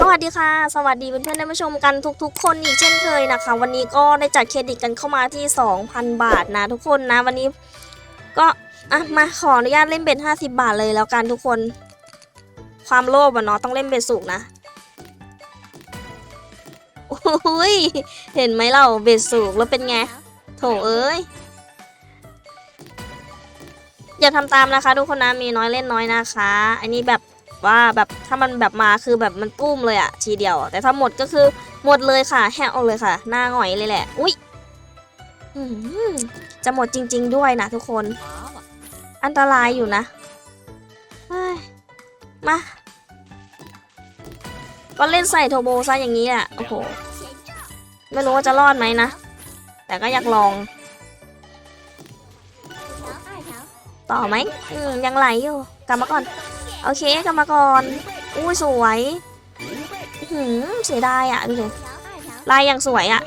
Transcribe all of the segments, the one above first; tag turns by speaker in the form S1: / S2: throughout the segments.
S1: สวัสดีค่ะ สวัสดีเพื่อนๆได้มาชมกันทุกๆ คนอีกเช่นเคยนะคะ วันนี้ก็ได้จัดเครดิตกันเข้ามาที่ 2,000 บาทนะทุกคนนะวันนี้ก็อะมาขออนุญาตเล่นเบ็ด50 บาทเลยแล้วกันทุกคน ความโลภอะเนาะต้องเล่นเบ็ดสูงนะโอ้ยเห็นไหมเราเบ็ดสูงแล้วเป็นไงโถเอ้ยอย่าทำตามนะคะทุกคนนะมีน้อยเล่นน้อยนะคะ อันนี้แบบ ว่าแบบถ้ามันแบบมาคือแบบมันตุ้มเลยอะทีเดียว แต่ถ้าหมดก็คือหมดเลยค่ะ แหกออกเลยค่ะ หน้าหงอยเลยแหละ อุ้ยอื้อหือจะหมดจริง ๆ ด้วยนะทุกคน อันตรายอยู่นะมา ก็เล่นใส่โทโบซะอย่างนี้อะโอ้โห ไม่รู้ว่าจะรอดไหมนะ แต่ก็อยากลอง ต่อไหม อืม ยังไหลอยู่ กลับมาก่อน โอเคกลับมก่อนอู้สวยหืมเสียดายอะดูสิลายยังสวยอะ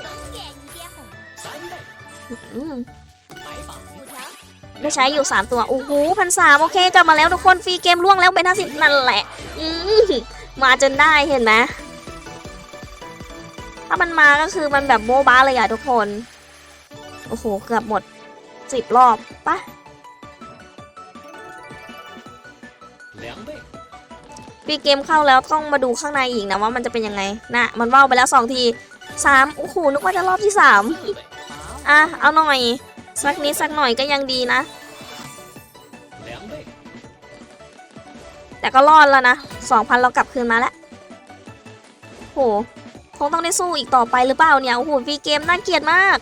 S1: ได้ใช้อยู่ 3 ตัวโอ้โหพันสามโอเคกลับมาแล้วทุกคนฟรีเกมล่วงแล้วเป็นห้าสิบนั่นแหละมมาจนได้เห็นไหมถ้ามันมาก็คือมันแบบโบ๊ะบ้าเลยอะทุกคน โอ้โห เกือบหมดสิบรอบปะ พี่เกมเข้าแล้วต้องมาดูข้างในอีกนะว่ามันจะเป็นยังไงนะมันว่าวไปแล้วสองทีสามโอ้โหนึกว่าจะรอบที่สามอะเอาหน่อยสักนิดสักหน่อยก็ยังดีนะ แต่ก็รอดแล้วนะสองพันเรากลับคืนมาแล้วโหคงต้องได้สู้อีกต่อไปหรือเปล่าเนี่ยโอ้โหฟีเกมน่าเกลียดมาก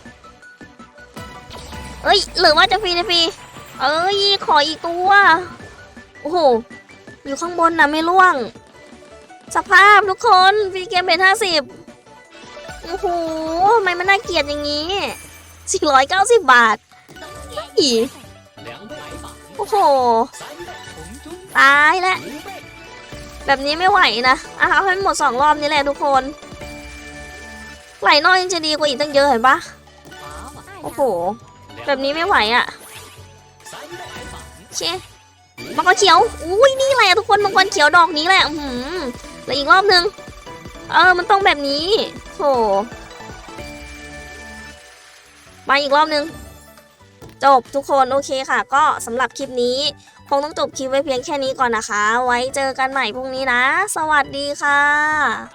S1: เอ้ยหรือว่าจะฟีเนะฟีเอ้ยขออีกตัวโอ้โห อยู่ข้างบนนะไม่ล่วง สภาพทุกคนฟีเกมเป็นห้าสิบโอ้โหทำไมมันน่าเกลียดอย่างนี้สี่ร้อยเก้าสิบบาทอีโอ้โห ตายแล้วแบบนี้ไม่ไหวนะเอาให้หมดสองรอบนี้แหละทุกคน ไหลนอกยังจะดีกว่าอีกตั้งเยอะเห็นปะโอ้โห แบบนี้ไม่ไหวอะ่ะเช่ มังกรเขียว อุ้ยนี่แหละทุกคนมังกรเขียวดอกนี้แหละ อื้อหือแล้วอีกรอบนึง เออ มันต้องแบบนี้โถมาอีกรอบนึง จบทุกคนโอเคค่ะ ก็สำหรับคลิปนี้คงต้องจบคลิปไว้เพียงแค่นี้ก่อนนะคะ ไว้เจอกันใหม่พรุ่งนี้นะ สวัสดีค่ะ